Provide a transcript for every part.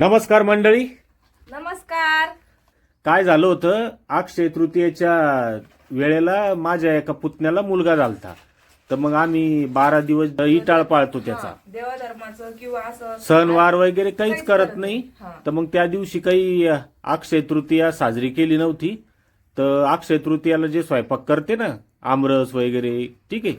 नमस्कार मंडळी. नमस्कार. काय झालं होतं? अक्षय तृतीयेच्या वेळेला माझ्या एका पुतण्याला मुलगा झालता. तर मग आम्ही बारा दिवस इटाळ पाळतो त्याचा. देवधर्माचं किंवा असं सणवार वगैरे काहीच करत नाही. तर मग त्या दिवशी काही अक्षय तृतीया साजरी केली नव्हती. तर अक्षय तृतीयाला जे स्वयंपाक करते ना आमरस वगैरे ठीक आहे.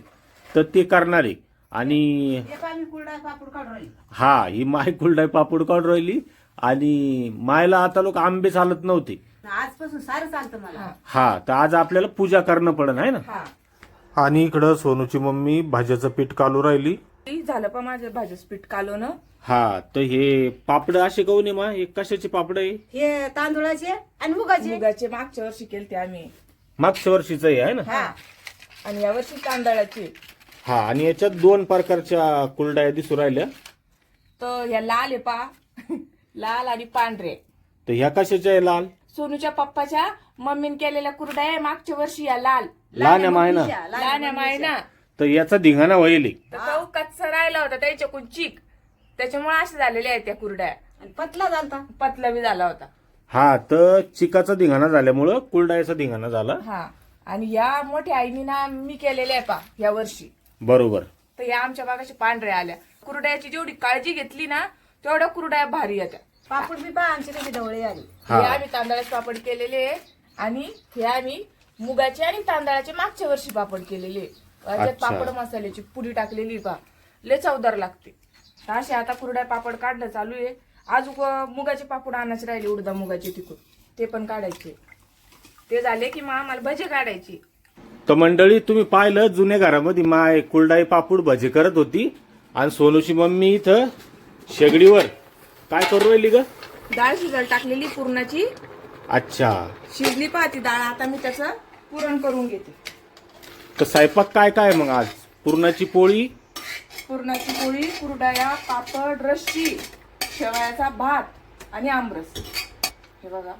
तर ते करणार. आणि एक आम्ही कुरडा पापड काढून राहिली. हा ही माय कुलडाई पापड काढून राहिली आणि मायला आता लोक आंबे चालत नव्हते. आजपासून सारं चालतं मला. हा. तर आज आपल्याला पूजा करणं पडन आहे ना? हा. आणि इकडं सोनूची मम्मी भाज्याचं पीठ कालू राहिली. ती झालं पण माझं भाजीच पीठ कालवण. हा तर हे पापड असे कहू नये मा? हे कशाचे पापड आहे? हे तांदुळाचे आणि मुगाचे. मुगाचे मागच्या वर्षी केलते आम्ही. मागच्या वर्षीचं हे आहे ना? हा. आणि या वर्षी तांदळाचे. हा आणि याच्यात दोन प्रकारच्या कुलडाया दिसू राहिल्या. तर ह्या लाल आहे पा. लाल आणि पांढरे. तर ह्या कशाच्या आहे लाल? सोनूच्या पप्पाच्या मम्मीने केलेल्या कुरड्या आहे मागच्या वर्षी या लाल. लहान आहे ना लहान आहे ना तर याचा धिंगाणा व्हायले तर तो कच्चा राहिला होता त्याच्याकडून चिक. त्याच्यामुळे असे झालेले आहेत त्या कुरड्या. आणि पतला चालता पतला बी झाला होता. हा तर चिकाचा धिंगाणा झाल्यामुळं कुलडायाचा धिंगाणा झाला. हा आणि या मोठ्या आईनी ना मी केलेल्या आहे पा या वर्षी. बरोबर. तर या आमच्या बागाच्या पांढऱ्या आल्या. कुरड्याची जेवढी काळजी घेतली ना तेवढ्या कुरड्या भारी येत्या. पापड बी पहा आमची कशी ढवळे आली. हा. हे आम्ही तांदळाचे पापड केलेले आहे आणि हे आम्ही मुगाचे आणि तांदळाचे मागच्या वर्षी पापड केलेले. आहे. याच्यात अच्छा. पापड मसाल्याची पुडी टाकलेली पा लय चवदार लागते. तर असे आता कुरड्या पापड काढणं चालू आहे. अजून मुगाचे पापड आणायचे राहिले उडदा मुगाचे तिकून ते पण काढायचे. ते झाले की मग आम्हाला भजे काढायची. तर मंडळी तुम्ही पाहिलं जुन्या घरामध्ये माय कुलडाई पापूड भजी करत होती. आणि सोनूची मम्मी इथं शेगडीवर. काय करू राहिली ग? डाळ शिजायला टाकलेली पुरणाची. अच्छा. शिजली पाहती डाळ. आता मी त्याचं पुरण करून घेते. तर स्वयंपाक काय काय मग आज? पुरणाची पोळी? पुरणाची पोळी कुरडाया पापड रस्सी शेवयाचा भात आणि आमरस. हे बघा.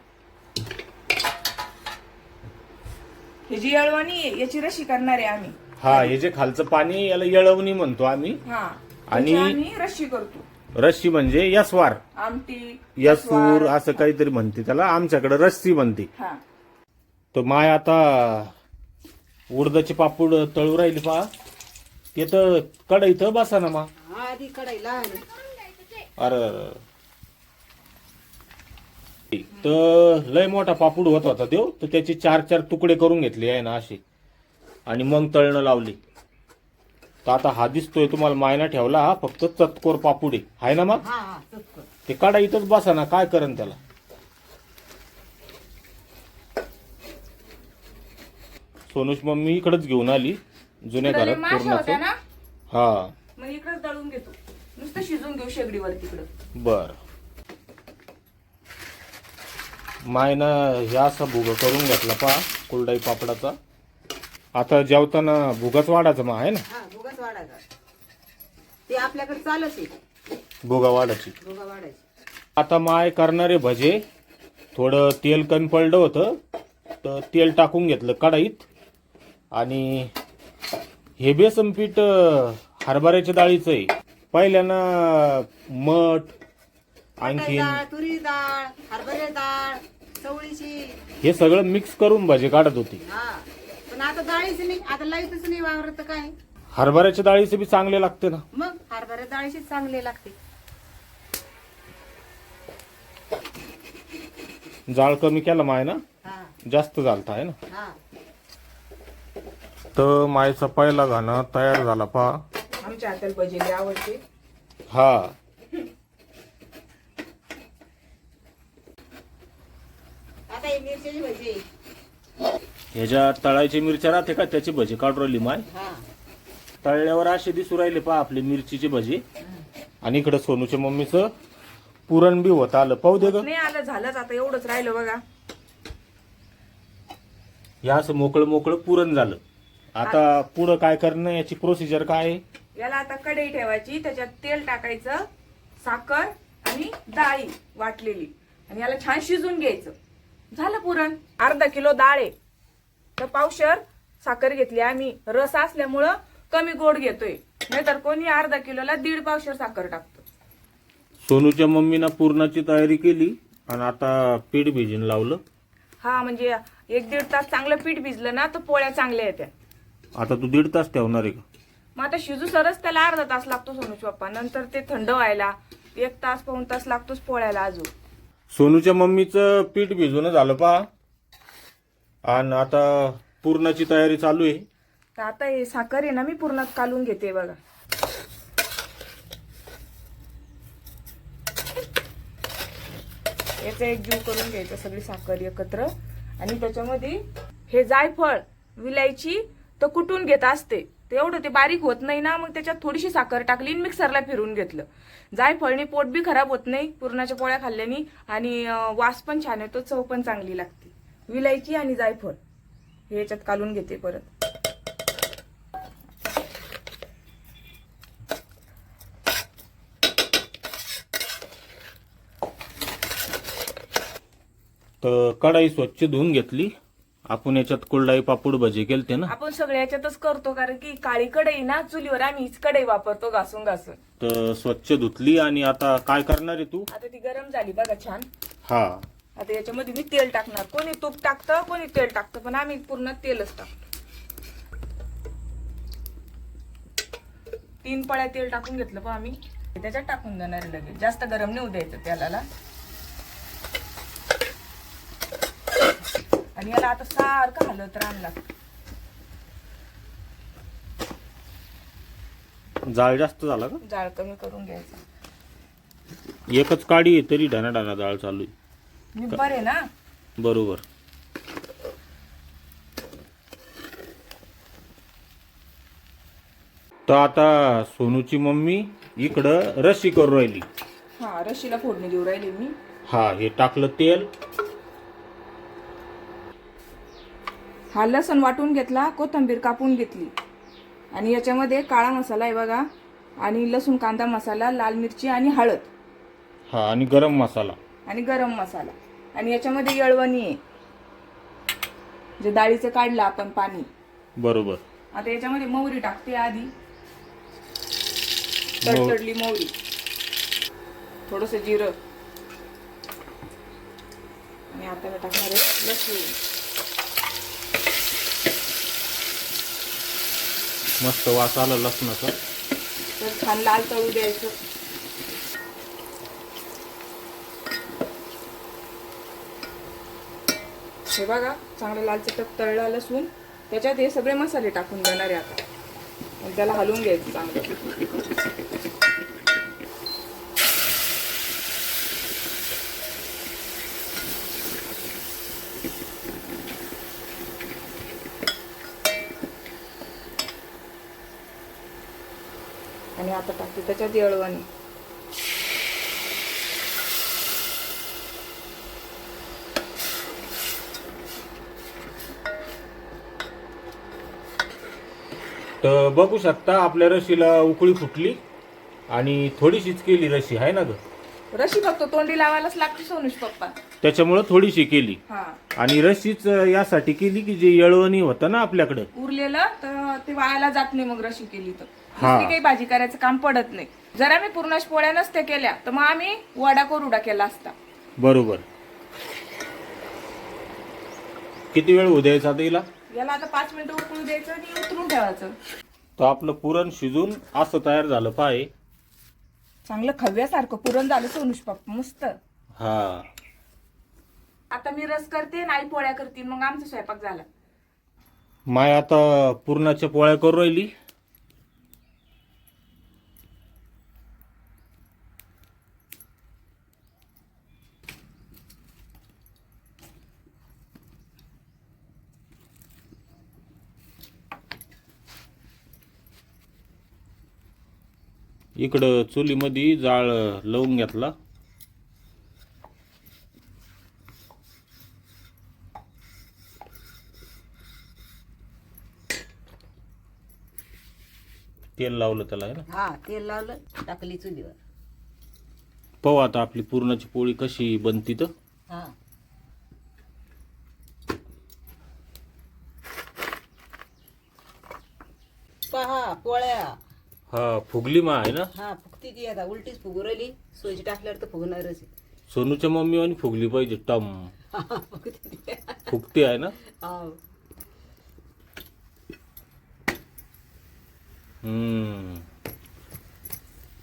हे जी अळवणी आहे याची रशी करणार आहे आम्ही. हा हे जे खालचं पाणी याला येळवणी म्हणतो आम्ही. हा आणि- त्याची आम्ही रशी करतो. रस्सी म्हणजे यस्वार. आमटी यसूर असं काहीतरी म्हणते त्याला आमच्याकडे रस्सी म्हणते. हा. तर माय आता उडदाचे पापूड तळू राहिली पहा. ते तर कढईत बसा ना मा. आधी कढईला आणि अरे अरे, अरे. तर लय मोठा पापूड होत होता देव तर त्याचे चार चार तुकडे करून घेतले आहे ना असे. आणि मग तळणं लावली. तर आता हा दिसतोय तुम्हाला मायना ठेवला हा फक्त चतकोर पापूड आहे. ना मग? हा हा. ते काढा इथंच बसा ना काय करण त्याला? सोनूश मम्मी इकडेच घेऊन आली जुन्या घरात ना? हा. मग इकडेच दळून घेतो. नुसतं शिजून घेऊ शेगडीवर तिकडं. बर. मायनं हे असा भुगा करून घेतला पा कुलडाई पापडाचा. आता जेवताना भुगाच वाढायचा मा आहे ना? हा भुगाच वाढायचा. ते आपल्याकडे चालच आहे. भुगा वाढायची. भुगा वाढायची. आता माय करणारे भजे थोडं तेल कमी पडलं होतं तर तेल टाकून घेतलं कढईत. आणि हे बेसन पीठ अं, हरभऱ्याच्या डाळीचं आहे. पहिल्यानं मठ डाळ तुरी डाळ हरभरे डाळ चवळीची. हे सगळं मिक्स करून भजे काढत होती. हा. पण आता डाळीच नाही आता लाईतच नाही वावरत तर काय? हरभऱ्याच्या डाळीचे बी चांगले लागते ना. मग हरभरे डाळीची चांगले लागते. जाळ कमी केला माय ना? हा. जास्त झालता आहे ना? हा. तर मायचा पहिला घाणं तयार झाला पा आमच्या हाताला भजे लय आवडते. हा. आता ही मिरच्याची भजी. आहे. ह्याच्या तळायची मिरच्या राहते का? त्याची भजी काढून राहिली माय. हा. तळल्यावर असे दिसू राहिले पा आपली मिरचीची भजी. आणि इकडे सोनूच्या मम्मीचं पुरण बी होत आलं. पाहू दे ग. नाही आलं झालंच आता एवढंच राहिलं बघा. हे असं मोकळं मोकळं पुरण झालं. आता पुढं काय करणं याची प्रोसिजर काय आहे? याला आता कढई ठेवायची त्याच्यात तेल टाकायचं साखर आणि डाळी वाटलेली. आणि याला छान शिजून घ्यायचं. झालं पुरण. अर्धा किलो डाळ. आहे तर पावशर साखर घेतली आम्ही. रस असल्यामुळं कमी गोड घेतोय. नाहीतर कोणी अर्धा किलोला दीड पावशर साखर टाकतो. सोनूच्या मम्मीनं पूर्णाची तयारी केली आणि आता पीठ भिजून लावलं. हा म्हणजे एक दीड तास चांगलं पीठ भिजलं ना तर पोळ्या चांगल्या येत्या. आता तू दीड तास ठेवणार आहे का? मग आता शिजू सरच त्याला अर्धा तास लागतो सोनूच पप्पा नंतर ते थंड व्हायला एक तास पाऊन तास लागतोच पोळ्याला अजून. सोनूच्या मम्मीचं पीठ भिजून झालं पहा. आणि आता पूर्णाची तयारी चालू आहे. तर आता हे साखर आहे ना मी पूर्ण कालून घेते बघा. याचा एक जीव करून घ्यायचा सगळी साखर एकत्र. आणि त्याच्यामध्ये हे जायफळ विलायची तर कुटून घेत असते. तेवढं ते बारीक होत नाही ना मग त्याच्यात थोडीशी साखर टाकली आणि मिक्सरला फिरून घेतलं. जायफळनी पोट बी खराब होत नाही पुरणाच्या पोळ्या खाल्ल्याने आणि वास पण छान येतो चव पण चांगली लागते. विलायची आणि जायफळ हे याच्यात कालून घेते परत. तर कढाई स्वच्छ धुवून घेतली. आपण याच्यात कुरडाई पापूड भजे केलते ना? आपण सगळ्या याच्यातच करतो कारण की काळी कढई ना चुलीवर आम्ही हीच कढई वापरतो घासून घासून. तर स्वच्छ धुतली आणि आता काय करणार आहे तू? आता ती गरम झाली बघा छान. हा. आता याच्यामध्ये मी तेल टाकणार. कोणी तूप टाकतं कोणी तेल टाकतं पण आम्ही पूर्ण तेलच टाकतो. तीन पळ्या तेल टाकून घेतलं पण आम्ही. त्याच्यात टाकून देणार आहे लगेच. जास्त गरम नाही होऊ द्यायचं तेलाला. आणि याला आता सारखं हलवत राहायला लागतं. जाळ जास्त झाला का? जाळ कमी करून घ्यायचा. एकच काडी आहे तरी ढाना ढाना जाळ चालू आहे. मी बरे ना? बरोबर. तर आता सोनूची मम्मी इकडं रशी करू राहिली. हा रशीला फोडणी देऊ राहिली मी. हा हे टाकलं तेल. हा लसण वाटून घेतला कोथंबीर कापून घेतली. आणि याच्यामध्ये काळा मसाला आहे बघा आणि लसूण कांदा मसाला लाल मिरची आणि हळद. हा आणि गरम मसाला. आणि गरम मसाला. आणि याच्यामध्ये येळवणी आहे. जे डाळीचं काढलं आपण पाणी. बरोबर. आता याच्यामध्ये मोहरी टाकते आधी. तडतडली मोहरी. थोडस जिरं. आणि आता टाकणार आहे लसूण. मस्त वास आला लसणाचा. तर छान लाल तळू द्यायचं. हे बघा चांगलं लाल चटक तळला लसूण. त्याच्यात हे सगळे मसाले टाकून देणारे आता. त्याला हलवून घ्यायचं चांगलं. आता टाकते त्याच्यात येळवणी तर बघू शकता आपल्या रशीला उकळी फुटली आणि थोडीशीच केली रशी आहे ना ग? रशी फक्त तोंडी लावायलाच लागते सोनुष पप्पा. त्याच्यामुळं थोडीशी केली. हा. आणि रशीच यासाठी केली की जे येळवणी होतं ना आपल्याकडं. उरलेलं तर ते वायाला जात नाही मग रशी केली तर. हा. दुसरी काही भाजी करायचं काम पडत नाही. जर आम्ही पूर्णाश पोळ्या नसत्या केल्या तर मग आम्ही वडा कोरुडा केला असता. बरोबर. किती वेळ होऊ द्यायचा आता हिला? याला आता पाच मिनिटं उकळू द्यायचं आणि उतरून ठेवायचं. तर आपलं पुरण शिजून असं तयार झालं पाय. चांगलं खव्यासारखं पुरण झालं सोनुष पप्पा मस्त. हा. आता मी रस करते नाही पोळ्या करते मग आमचा स्वयंपाक झाला. माय आता पुरणाच्या पोळ्या करू राहिली. इकडं चुलीमध्ये जाळ लावून घेतला. तेल लावलं त्याला आहे ना? हा तेल लावलं टाकली चुलीवर. पाहू आता आपली पूर्णाची पोळी कशी बनती तर. हा. पहा पोळ्या. हा फुगली मा आहे ना? हा फुगती ती आता उलटीच फुगू राहिली. सोयची टाकल्यावर तर फुगणारच आहे. सोनूच्या मम्मी आणि फुगली पाहिजे टम. हा, फुगती ती. फुगते आहे ना? हाव.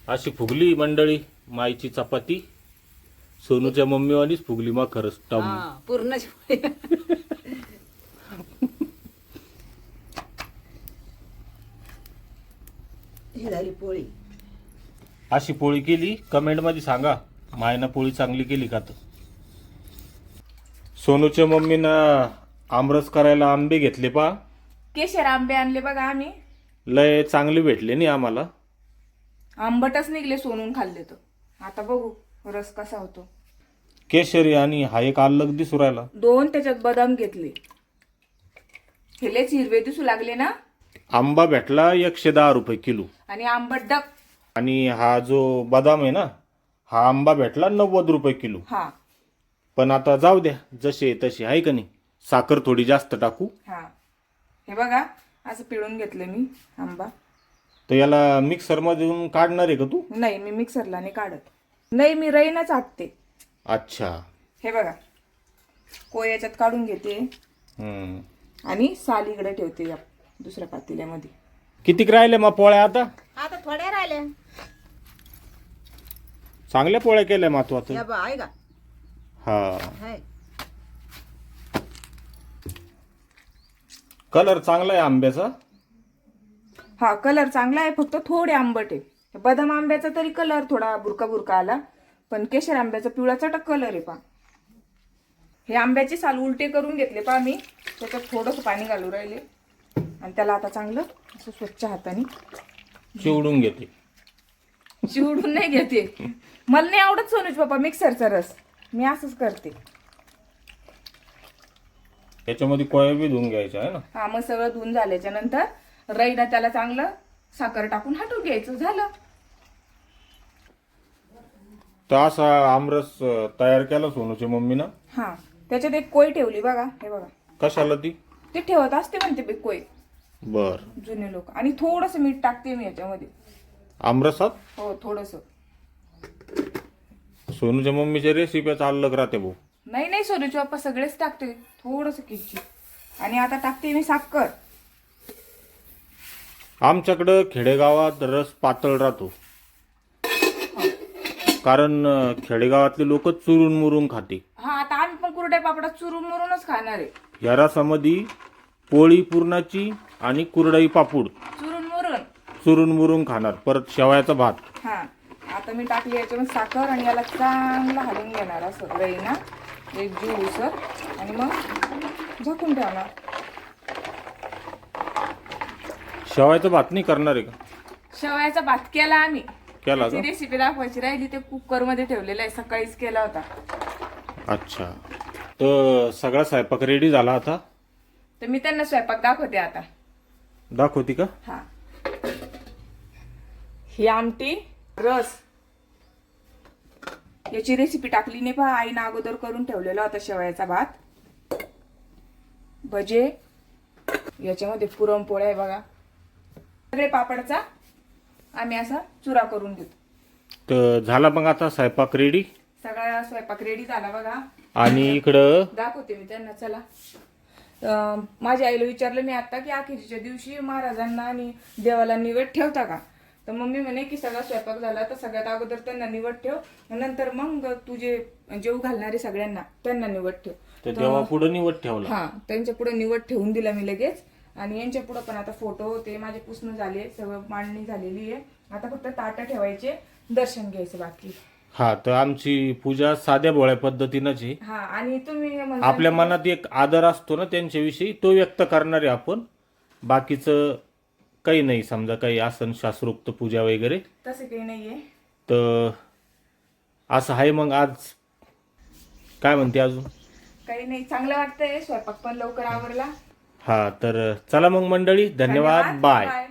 अशी फुगली मंडळी माईची चपाती. सोनूच्या मम्मीवानीच फुगली मा खरंच टम. हा, पूर्णच ही झाली पोळी. अशी पोळी केली कमेंटमध्ये सांगा मायनं पोळी चांगली केली का तर? सोनूच्या मम्मीनं आमरस करायला आंबे घेतले पा. केशर आंबे आणले बघा आम्ही. लय चांगले भेटले नाही आम्हाला. आंबटच निघले सोनून खाल्ले तर. आता बघू रस कसा होतो. केशरी आणि हा एक अलग दिसू राहिला. दोन त्याच्यात बदाम घेतले. हे लयच हिरवे दिसू लागले ना. आंबा भेटला एकशे दहा रुपये किलो. आणि आंबट डक आणि हा जो बदाम आहे ना हा आंबा भेटला नव्वद रुपये किलो. हा. पण आता जाऊ द्या जसे तसे आहे का नाही? साखर थोडी जास्त टाकू. हा. हे बघा असं पिळून घेतलं मी आंबा. तर याला मिक्सर मधून काढणार आहे का तू? नाही मी मिक्सरला नाही काढत. नाही मी रईनच आटते. अच्छा. हे बघा. कोय याच्यात काढून घेते. हम्म. आणि साल इकडे ठेवते या दुसऱ्या पातेल्यामध्ये. कितीक राहिले मग पोळ्या आता? आता थोड्या राहिल्या. चांगल्या पोळ्या केल्या महत्वाचं या बा आहे का हा. हाय. कलर चांगला आहे आंब्याचा? हा कलर चांगला आहे फक्त थोडे आंबट आहे. बदाम आंब्याचा तरी कलर थोडा बुरका बुरका आला पण केशर आंब्याचा पिवळा चटक कलर आहे पा हे आंब्याचे साल उलटे करून घेतले पा मी त्याच्यात थोडंसं पाणी घालू राहिले. आणि त्याला आता चांगलं असं स्वच्छ हाताने चिवडून घेते. चिवडून नाही घेते. मला नाही आवडत सोनूज बाप्पा मिक्सरचा रस. मी असंच करते. त्याच्यामध्ये कोया बी धुवून घ्यायच्या आहे ना. हा मग सगळं धुवून झाल्याच्यानंतर रईला त्याला चांगलं साखर टाकून हाटून घ्यायचं झालं. तर असा आमरस तयार केला सोनूच्या मम्मीनं. हा त्याच्यात एक कोय ठेवली बघा हे बघा. कशाला ती? ते ठेवत असते म्हणते बे कोय. बर. जुने लोक. आणि थोडस मीठ टाकते मी याच्यामध्ये. आमरसात? हो थोडस. सोनूच्या मम्मीच्या रेसिप्या अलग राहते भाऊ. नाही नाही सोनूची बाप्पा सगळेच टाकते थोडस किंचित आणि आता टाकते मी साखर. आमच्याकडं खेडेगावात रस पातळ राहतो. कारण खेडेगावातले लोक चुरून मुरून खाते. हा आता आम्ही पण कुरड्या पापडात चुरून मुरूनच खाणार आहे. या रसामध्ये पोळी पुरणाची आणि कुरडई पापूड चुरून मुरून. चुरून मुरून खाणार. परत शेवयाचा भात. हा आता मी टाकली याच्यामध्ये साखर आणि याला चांगलं हलवून घेणार असं रईना एक जीव उसर आणि मग झाकून ठेवणार. शेवयाचा भात नाही करणार आहे का? शेवयाचा भात केला आम्ही. केला का? रेसिपी दाखवायची राहिली ते कुकरमध्ये ठेवलेलं आहे सकाळीच केला होता. अच्छा. तर सगळा स्वयंपाक रेडी झाला आता? तर मी त्यांना स्वयंपाक दाखवते आता. दाखवती का? हा. ही आमटी रस याची रेसिपी टाकली नाही पहा. आईनं अगोदर करून ठेवलेला होता शेवयाचा भात. भजे. याच्यामध्ये पुरणपोळ्या आहे बघा. सगळे पापडचा आम्ही असा चुरा करून घेतो तर झाला मग आता स्वयंपाक रेडी सगळा स्वयंपाक रेडी झाला बघा. आणि इकडं? दाखवते मी त्यांना चला. अं, माझ्या आईला विचारलं मी आता की अखेरीच्या दिवशी महाराजांना आणि देवाला निवड ठेवता का? तर मम्मी म्हणे की सगळा स्वयंपाक झाला तर सगळ्यात अगोदर त्यांना निवड ठेव. नंतर मग तुझे जेव घालणारे सगळ्यांना त्यांना निवड ठेव. तेव्हा पुढं निवड ठेवला. हा त्यांच्या पुढे निवड ठेवून दिला मी लगेच. आणि यांच्या पुढे पण आता फोटो ते माझे पुसणं झाले सगळं मांडणी झालेली आहे. आता फक्त ताटं ठेवायचे दर्शन घ्यायचं बाकी. हा तर आमची पूजा साध्या भोळ्या पद्धतीनंच हा आणि तुम्ही आपल्या मनात एक आदर असतो ना त्यांच्याविषयी तो व्यक्त करणारे आपण. बाकीचं काही नाही समजा काही आसन शास्त्रोक्त पूजा वगैरे. तसं काही नाहीये. तर असं आहे मग आज. काय म्हणते अजून? काही नाही चांगलं वाटतंय. स्वयंपाक पण लवकर आवरला. हा तर चला मग मंडळी धन्यवाद. बाय.